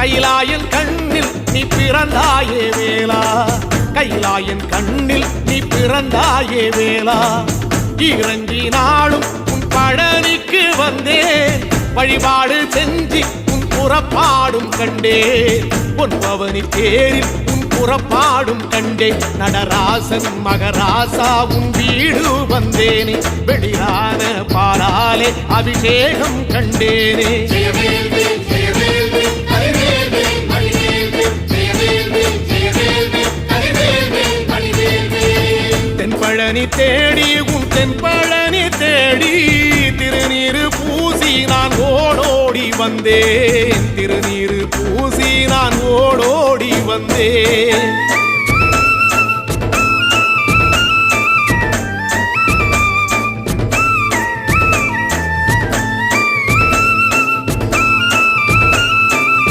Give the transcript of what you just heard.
கைலாயன் கண்ணில் நீ பிறந்தாயே வேளா. கைலாயன் கண்ணில் நீ பிறந்தாயே வேளா. இறங்கி நாளும் உன் பழனிக்கு வந்தேன் வழிபாடு செஞ்சு உன் புறப்பாடும் கண்டேன் உன் பவனி தேரில் உன் புறப்பாடும் கண்டேன் நடராசன் மகராசா உன் வீடு வந்தேனே. வெளியான பாலாலே அபிஷேகம் கண்டேனே. பழனி தேடி உன் தென்பழனி தேடி திருநீரு பூசி நான் ஓடோடி வந்தேன். திருநீரு பூசி நான் ஓடோடி வந்தேன்.